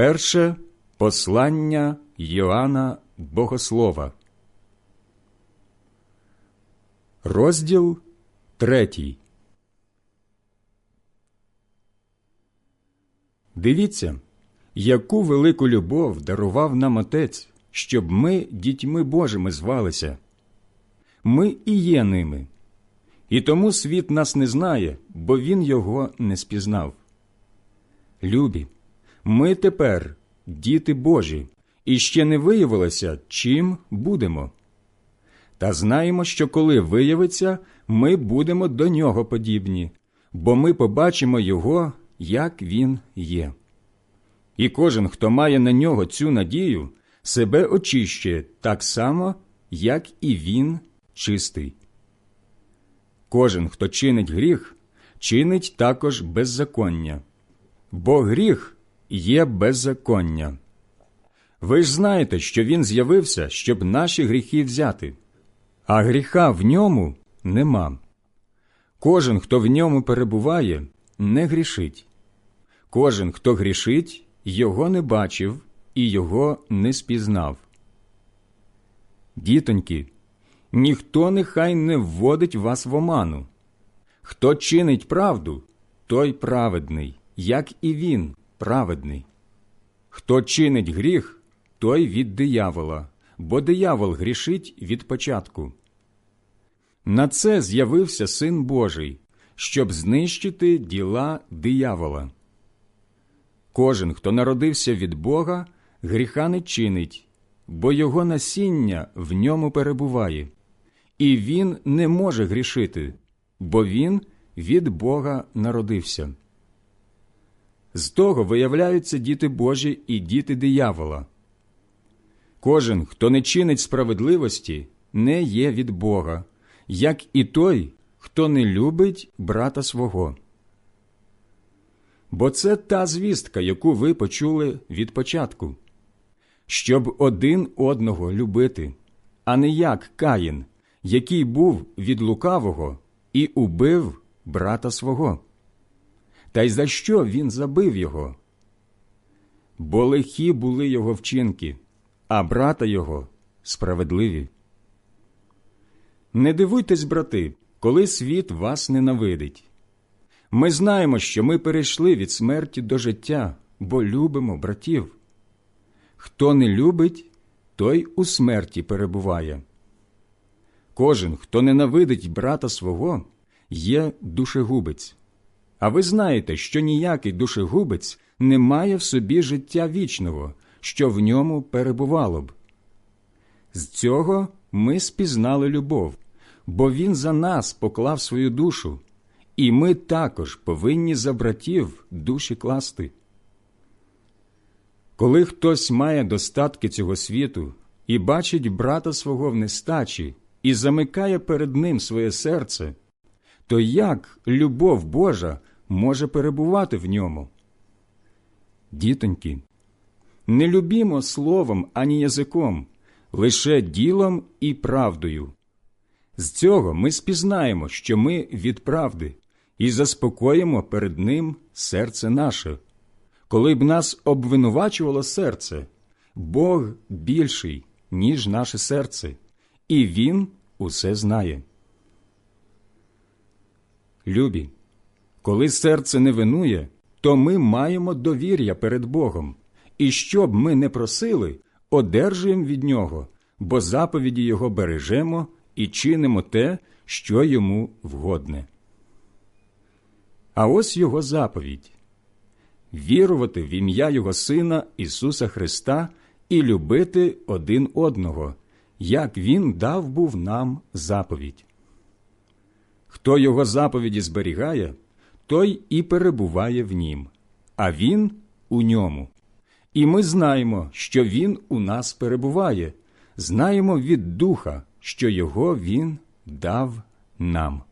Перше послання Йоанна Богослова. Розділ третій. Дивіться, яку велику любов дарував нам Отець, щоб ми дітьми Божими звалися. Ми і є ними. І тому світ нас не знає, бо він його не спізнав. Любі, ми тепер діти Божі, і ще не виявилося, чим будемо. Та знаємо, що коли виявиться, ми будемо до нього подібні, бо ми побачимо Його, як Він є. І кожен, хто має на нього цю надію, себе очищує так само, як і він чистий. Кожен, хто чинить гріх, чинить також беззаконня, бо гріх є беззаконня. Ви ж знаєте, що він з'явився, щоб наші гріхи взяти, а гріха в ньому нема. Кожен, хто в ньому перебуває, не грішить. Кожен, хто грішить, його не бачив і його не спізнав. Дітоньки, ніхто нехай не вводить вас в оману. Хто чинить правду, той праведний, як і він праведний. Хто чинить гріх, той від диявола, бо диявол грішить від початку. На це з'явився Син Божий, щоб знищити діла диявола. Кожен, хто народився від Бога, гріха не чинить, бо його насіння в ньому перебуває, і він не може грішити, бо він від Бога народився. З того виявляються діти Божі і діти диявола. Кожен, хто не чинить справедливості, не є від Бога, як і той, хто не любить брата свого. Бо це та звістка, яку ви почули від початку, щоб один одного любити, а не як Каїн, який був від лукавого і убив брата свого. Та й за що він забив його? Бо лихі були його вчинки, а брата його справедливі. Не дивуйтесь, брати, коли світ вас ненавидить. Ми знаємо, що ми перейшли від смерті до життя, бо любимо братів. Хто не любить, той у смерті перебуває. Кожен, хто ненавидить брата свого, є душегубець. А ви знаєте, що ніякий душегубець не має в собі життя вічного, що в ньому перебувало б. З цього ми спізнали любов, бо він за нас поклав свою душу, і ми також повинні за братів душі класти. Коли хтось має достатки цього світу і бачить брата свого в нестачі і замикає перед ним своє серце, то як любов Божа може перебувати в ньому? Дітоньки, не любімо словом ані язиком, лише ділом і правдою. З цього ми спізнаємо, що ми від правди, і заспокоїмо перед Ним серце наше. Коли б нас обвинувачувало серце, Бог більший, ніж наше серце, і Він усе знає. Любі, коли серце не винує, то ми маємо довір'я перед Богом, і що б ми не просили, одержуємо від Нього, бо заповіді Його бережемо і чинимо те, що йому вгодне. А ось його заповідь вірувати в ім'я Його Сина Ісуса Христа і любити один одного, як Він дав був нам заповідь. Хто його заповіді зберігає, той і перебуває в нім, а він у ньому. І ми знаємо, що він у нас перебуває, знаємо від Духа, що його він дав нам.